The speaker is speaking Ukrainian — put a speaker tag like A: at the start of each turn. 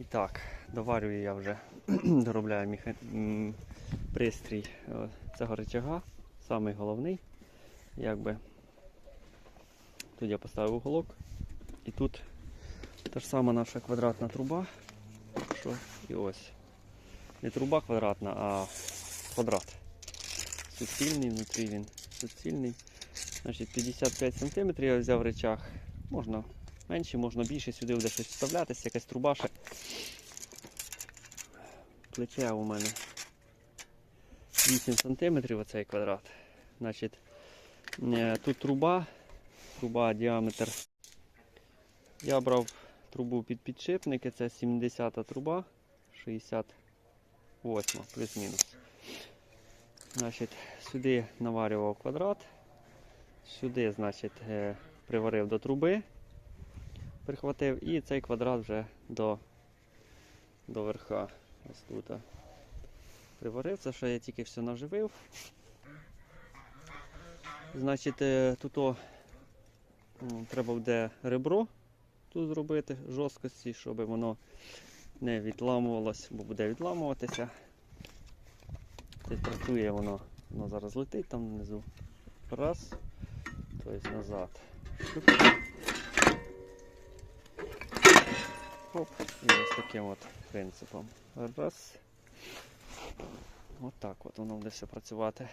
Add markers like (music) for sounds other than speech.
A: І так, доварюю я вже, (clears throat) доробляю меха... м, пристрій е, цього рычага, самий головний. Якби. Тут я поставив уголок. І тут та ж сама наша квадратна труба. Що і ось. Не труба квадратна, а квадрат. Суцільний внутрі він. Суцільний. Значить 55 см я взяв речах. Можна менше, можна більше, сюди буде щось вставлятися, якась труба ще. Плече у мене 8 см оцей квадрат. Значить, е, тут труба, труба діаметр. Я брав трубу під підшипники, це 70 труба, 68 плюс-мінус. Значить, сюди наварював квадрат, сюди, значить, е, приварив до труби, прихватив і цей квадрат вже до, до верха. Ось тут. Приварив, це що я тільки все наживив. Значить, е, тут о, треба буде ребро тут зробити жорсткості, щоб воно не відламувалось, бо буде відламуватися. Це працює воно, воно зараз летить там внизу. Раз, тобто назад. Шуп. Оп, і ось таким от принципом. Раз. От так от воно буде все працювати.